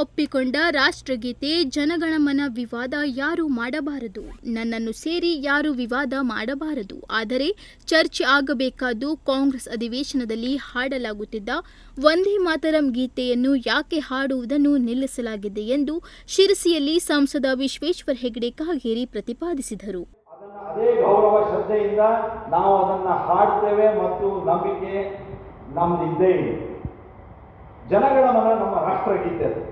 ಒಪ್ಪಿಕೊಂಡ ರಾಷ್ಟ್ರಗೀತೆ, ಜನಗಣಮನ ವಿವಾದ ಯಾರು ಮಾಡಬಾರದು. ನನ್ನನ್ನು ಸೇರಿ ಯಾರು ವಿವಾದ ಮಾಡಬಾರದು. ಆದರೆ ಚರ್ಚೆ ಆಗಬೇಕಾದ್ದು ಕಾಂಗ್ರೆಸ್ ಅಧಿವೇಶನದಲ್ಲಿ ಹಾಡಲಾಗುತ್ತಿದ್ದ ವಂದೇ ಮಾತರಂ ಗೀತೆಯನ್ನು ಯಾಕೆ ಹಾಡುವುದನ್ನು ನಿಲ್ಲಿಸಲಾಗಿದೆ ಎಂದು ಶಿರಸಿಯಲ್ಲಿ ಸಂಸದ ವಿಶ್ವೇಶ್ವರ ಹೆಗಡೆ ಕಾಗೇರಿ ಪ್ರತಿಪಾದಿಸಿದರು. ಅದೇ ಗೌರವ ಶ್ರದ್ಧೆಯಿಂದ ನಾವು ಅದನ್ನ ಹಾಡ್ತೇವೆ ಮತ್ತು ನಂಬಿಕೆ ಜನಗಳ ಮನ ನಮ್ಮ ರಾಷ್ಟ್ರಗೀತೆ ಅದು.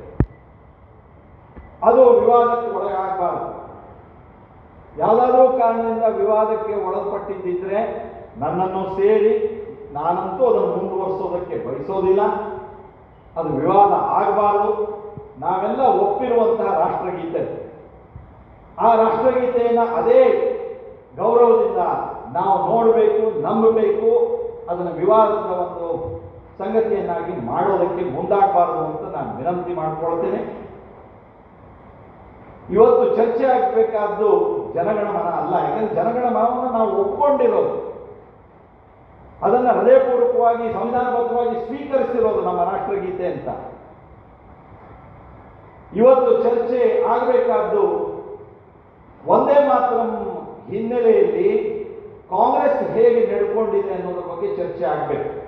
ಅದು ವಿವಾದಕ್ಕೆ ಒಳಗಾಗಬಾರದು. ಯಾವುದಾದ್ರೂ ಕಾರಣದಿಂದ ವಿವಾದಕ್ಕೆ ಒಳಪಟ್ಟಿದ್ದಿದ್ರೆ ನನ್ನನ್ನು ಸೇರಿ ನಾನಂತೂ ಅದನ್ನು ಮುಂದುವರಿಸೋದಕ್ಕೆ ಬಯಸೋದಿಲ್ಲ. ಅದು ವಿವಾದ ಆಗಬಾರದು. ನಾವೆಲ್ಲ ಒಪ್ಪಿರುವಂತಹ ರಾಷ್ಟ್ರಗೀತೆ. ಆ ರಾಷ್ಟ್ರಗೀತೆಯನ್ನು ಅದೇ ಗೌರವದಿಂದ ನಾವು ನೋಡಬೇಕು, ನಂಬಬೇಕು. ಅದನ್ನು ವಿವಾದದ ಒಂದು ಸಂಗತಿಯನ್ನಾಗಿ ಮಾಡೋದಕ್ಕೆ ಮುಂದಾಗಬಾರದು ಅಂತ ನಾನು ವಿನಂತಿ ಮಾಡಿಕೊಳ್ತೇನೆ. ಇವತ್ತು ಚರ್ಚೆ ಆಗಬೇಕಾದ್ದು ಜನಗಣ ಮನ ಅಲ್ಲ, ಯಾಕಂದ್ರೆ ಜನಗಣ ಮನವನ್ನು ನಾವು ಒಪ್ಕೊಂಡಿರೋದು. ಅದನ್ನು ಹೃದಯಪೂರ್ವಕವಾಗಿ, ಸಂವಿಧಾನಬದ್ಧವಾಗಿ ಸ್ವೀಕರಿಸಿರೋದು ನಮ್ಮ ರಾಷ್ಟ್ರಗೀತೆ ಅಂತ. ಇವತ್ತು ಚರ್ಚೆ ಆಗಬೇಕಾದ್ದು ಒಂದೇ ಮಾತ್ರ ಹಿನ್ನೆಲೆಯಲ್ಲಿ ಕಾಂಗ್ರೆಸ್ ಹೇಗೆ ನಡ್ಕೊಂಡಿದೆ ಅನ್ನೋದ್ರ ಬಗ್ಗೆ ಚರ್ಚೆ ಆಗಬೇಕು.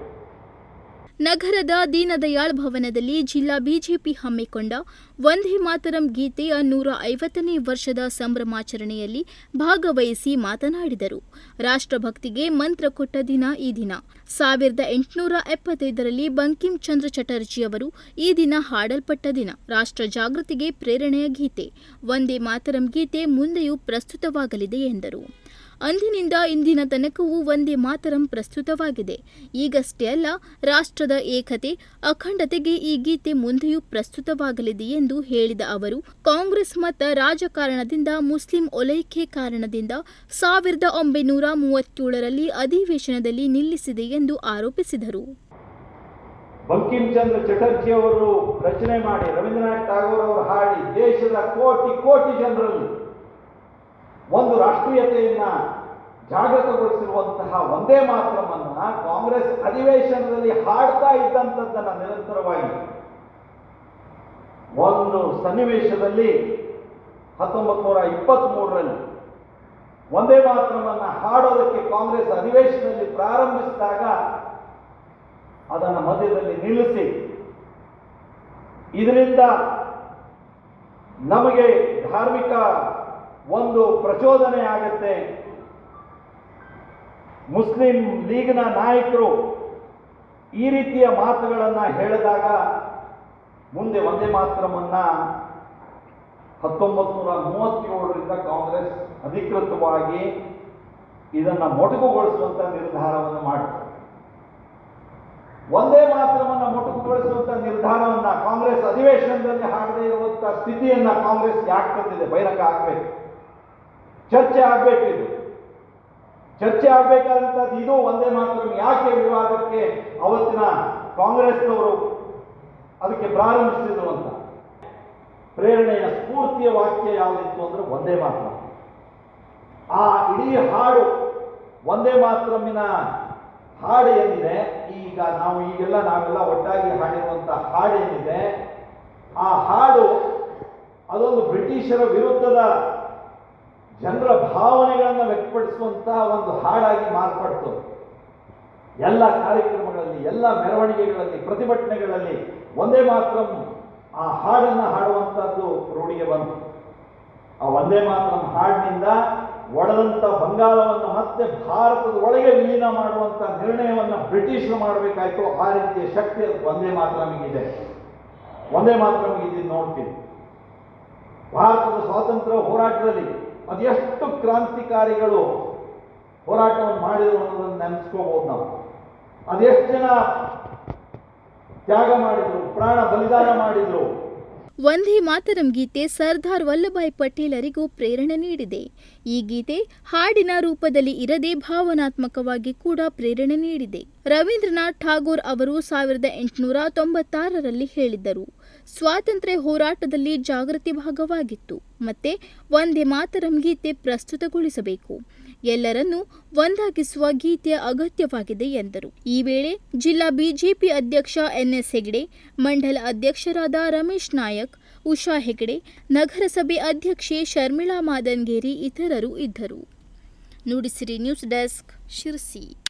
ನಗರದ ದೀನದಯಾಳ್ ಭವನದಲ್ಲಿ ಜಿಲ್ಲಾ ಬಿಜೆಪಿ ಹಮ್ಮಿಕೊಂಡ ವಂದೇ ಮಾತರಂ ಗೀತೆಯ ನೂರ ಐವತ್ತನೇ ವರ್ಷದ ಸಂಭ್ರಮಾಚರಣೆಯಲ್ಲಿ ಭಾಗವಹಿಸಿ ಮಾತನಾಡಿದರು. ರಾಷ್ಟ್ರಭಕ್ತಿಗೆ ಮಂತ್ರ ಕೊಟ್ಟ ದಿನ ಈ ದಿನ. ಸಾವಿರದ ಎಂಟುನೂರ ಎಪ್ಪತ್ತೈದರಲ್ಲಿ ಬಂಕಿಂ ಚಂದ್ರ ಚಟರ್ಜಿ ಅವರು ಈ ದಿನ ಹಾಡಲ್ಪಟ್ಟ ದಿನ. ರಾಷ್ಟ್ರ ಜಾಗೃತಿಗೆ ಪ್ರೇರಣೆಯ ಗೀತೆ. ವಂದೇ ಮಾತರಂ ಗೀತೆ ಮುಂದೆಯೂ ಪ್ರಸ್ತುತವಾಗಲಿದೆ ಎಂದರು. ಅಂದಿನಿಂದ ಇಂದಿನ ತನಕವೂ ಒಂದೇ ಮಾತರಂ ಪ್ರಸ್ತುತವಾಗಿದೆ. ಈಗಷ್ಟೇ ಅಲ್ಲ, ರಾಷ್ಟ್ರದ ಏಕತೆ, ಅಖಂಡತೆಗೆ ಈ ಗೀತೆ ಮುಂದೆಯೂ ಪ್ರಸ್ತುತವಾಗಲಿದೆ ಎಂದು ಹೇಳಿದ ಅವರು, ಕಾಂಗ್ರೆಸ್ ಮತ ರಾಜಕಾರಣದಿಂದ, ಮುಸ್ಲಿಂ ಒಲೈಕೆ ಕಾರಣದಿಂದ ಸಾವಿರದ ಒಂಬೈನೂರ ಮೂವತ್ತೇಳರಲ್ಲಿ ಅಧಿವೇಶನದಲ್ಲಿ ನಿಲ್ಲಿಸಿದೆ ಎಂದು ಆರೋಪಿಸಿದರು. ಬಂಕಿಂ ಚಂದ್ರ ಚಟರ್ಜಿ ಅವರು ರಚನೆ ಮಾಡಿ ರವೀಂದ್ರನಾಥ್ ಟಾಗೋರ್ ಅವರು ಹಾಡಿ ದೇಶದ ಕೋಟಿ ಕೋಟಿ ಜನರಲ್ಲಿ ಒಂದು ರಾಷ್ಟ್ರೀಯತೆಯನ್ನ ಜಾಗೃತಗೊಳಿಸಿರುವಂತಹ ಒಂದೇ ಮಾತ್ರಮನ್ನ ಕಾಂಗ್ರೆಸ್ ಅಧಿವೇಶನದಲ್ಲಿ ಹಾಡ್ತಾ ಇದ್ದಂಥದ್ದನ್ನ ನಿರಂತರವಾಗಿ. ಒಂದು ಸನ್ನಿವೇಶದಲ್ಲಿ ಹತ್ತೊಂಬತ್ತು ನೂರ ಇಪ್ಪತ್ತ್ಮೂರರಲ್ಲಿ ಒಂದೇ ಮಾತ್ರಮನ್ನ ಹಾಡೋದಕ್ಕೆ ಕಾಂಗ್ರೆಸ್ ಅಧಿವೇಶನದಲ್ಲಿ ಪ್ರಾರಂಭಿಸಿದಾಗ ಅದನ್ನು ಮಧ್ಯದಲ್ಲಿ ನಿಲ್ಲಿಸಿ, ಇದರಿಂದ ನಮಗೆ ಧಾರ್ಮಿಕ ಒಂದು ಪ್ರಚೋದನೆ ಆಗುತ್ತೆ. ಮುಸ್ಲಿಂ ಲೀಗ್ನ ನಾಯಕರು ಈ ರೀತಿಯ ಮಾತುಗಳನ್ನು ಹೇಳಿದಾಗ ಮುಂದೆ ಒಂದೇ ಮಾತ್ರವನ್ನ ಹತ್ತೊಂಬತ್ತು ನೂರ ಮೂವತ್ತೇಳರಿಂದ ಕಾಂಗ್ರೆಸ್ ಅಧಿಕೃತವಾಗಿ ಇದನ್ನು ಮೊಟಕುಗೊಳಿಸುವಂಥ ನಿರ್ಧಾರವನ್ನು ಮಾಡಿತು. ಒಂದೇ ಮಾತ್ರವನ್ನ ಮೊಟಕುಗೊಳಿಸುವಂಥ ನಿರ್ಧಾರವನ್ನು ಕಾಂಗ್ರೆಸ್ ಅಧಿವೇಶನದಲ್ಲಿ ಹಾಡದೇ ಇರುವಂಥ ಸ್ಥಿತಿಯನ್ನು ಕಾಂಗ್ರೆಸ್ ಯಾಕೆ ತಂದಿದೆ? ಬಹಿರಂಗ ಆಗಬೇಕು. ಚರ್ಚೆ ಆಗಬೇಕು ಇದು. ಚರ್ಚೆ ಆಗಬೇಕಾದಂಥದ್ದು ಇದು ಒಂದೇ ಮಾತ್ರ ಯಾಕೆ ವಿವಾದಕ್ಕೆ ಅವತ್ತಿನ ಕಾಂಗ್ರೆಸ್ನವರು ಅದಕ್ಕೆ ಪ್ರಾರಂಭಿಸಿದ್ರು ಅಂತ? ಪ್ರೇರಣೆಯ ಸ್ಫೂರ್ತಿಯ ವಾಕ್ಯ ಯಾವುದಿತ್ತು ಅಂದ್ರೆ ಒಂದೇ ಮಾತ್ರ. ಆ ಇಡೀ ಹಾಡು ಒಂದೇ ಮಾತ್ರಮಿನ ಹಾಡು ಏನಿದೆ? ಈಗ ನಾವು ಈಗೆಲ್ಲ ನಾವೆಲ್ಲ ಒಟ್ಟಾಗಿ ಹಾಡಿರುವಂಥ ಹಾಡು ಏನಿದೆ? ಆ ಹಾಡು ಅದೊಂದು ಬ್ರಿಟಿಷರ ವಿರುದ್ಧದ ಜನರ ಭಾವನೆಗಳನ್ನು ವ್ಯಕ್ತಪಡಿಸುವಂತಹ ಒಂದು ಹಾಡಾಗಿ ಮಾರ್ಪಡ್ತು. ಎಲ್ಲ ಕಾರ್ಯಕ್ರಮಗಳಲ್ಲಿ, ಎಲ್ಲ ಮೆರವಣಿಗೆಗಳಲ್ಲಿ, ಪ್ರತಿಭಟನೆಗಳಲ್ಲಿ ಒಂದೇ ಮಾತ್ರ ಆ ಹಾಡನ್ನು ಹಾಡುವಂಥದ್ದು ರೂಢಿಗೆ ಬಂತು. ಆ ಒಂದೇ ಮಾತ್ರ ಹಾಡಿನಿಂದ ಒಡೆದಂಥ ಬಂಗಾಳವನ್ನು ಮತ್ತೆ ಭಾರತದ ಒಳಗೆ ವಿಲೀನ ಮಾಡುವಂಥ ನಿರ್ಣಯವನ್ನು ಬ್ರಿಟಿಷರು ಮಾಡಬೇಕಾಯ್ತು. ಆ ರೀತಿಯ ಶಕ್ತಿ ಒಂದೇ ಮಾತ್ರ ನಮಗಿದೆ ಒಂದೇ ಮಾತ್ರ ನಮಗಿದೆ ನೋಡ್ತೀವಿ ಭಾರತದ ಸ್ವಾತಂತ್ರ್ಯ ಹೋರಾಟದಲ್ಲಿ ಅದೆಷ್ಟು ಕ್ರಾಂತಿಕಾರಿಗಳು ಹೋರಾಟವನ್ನು ಮಾಡಿದ್ರು ಅನ್ನೋದನ್ನು ನೆನೆಸ್ಕೋಬಹುದು ನಾವು. ಅದೆಷ್ಟು ಜನ ತ್ಯಾಗ ಮಾಡಿದ್ರು ಪ್ರಾಣ ಬಲಿದಾನ ಮಾಡಿದ್ರು ವಂದೇ ಮಾತರಂ ಗೀತೆ ಸರ್ದಾರ್ ವಲ್ಲಭಾಯ್ ಪಟೇಲರಿಗೂ ಪ್ರೇರಣೆ ನೀಡಿದೆ. ಈ ಗೀತೆ ಹಾಡಿನ ರೂಪದಲ್ಲಿ ಇರದೆ ಭಾವನಾತ್ಮಕವಾಗಿ ಕೂಡ ಪ್ರೇರಣೆ ನೀಡಿದೆ. ರವೀಂದ್ರನಾಥ್ ಠಾಗೋರ್ ಅವರು ಸಾವಿರದ ಎಂಟುನೂರ ತೊಂಬತ್ತಾರರಲ್ಲಿ ಹೇಳಿದ್ದರು, ಸ್ವಾತಂತ್ರ್ಯ ಹೋರಾಟದಲ್ಲಿ ಜಾಗೃತಿ ಭಾಗವಾಗಿತ್ತು, ಮತ್ತೆ ವಂದೇ ಮಾತರಂ ಗೀತೆ ಪ್ರಸ್ತುತಗೊಳಿಸಬೇಕು. ಎಲ್ಲರನ್ನೂ ಒಂದಾಗಿಸುವ ಗೀತೆ ಅಗತ್ಯವಾಗಿದೆ ಎಂದರು. ಈ ವೇಳೆ ಜಿಲ್ಲಾ ಬಿಜೆಪಿ ಅಧ್ಯಕ್ಷ ಎನ್ಎಸ್ ಹೆಗಡೆ, ಮಂಡಲ ಅಧ್ಯಕ್ಷರಾದ ರಮೇಶ್ ನಾಯಕ್, ಉಷಾ ಹೆಗಡೆ, ನಗರಸಭೆ ಅಧ್ಯಕ್ಷೆ ಶರ್ಮಿಳಾ ಮಾದನ್ಗೇರಿ ಇತರರು ಇದ್ದರು. Nudisiri news desk Sirsi.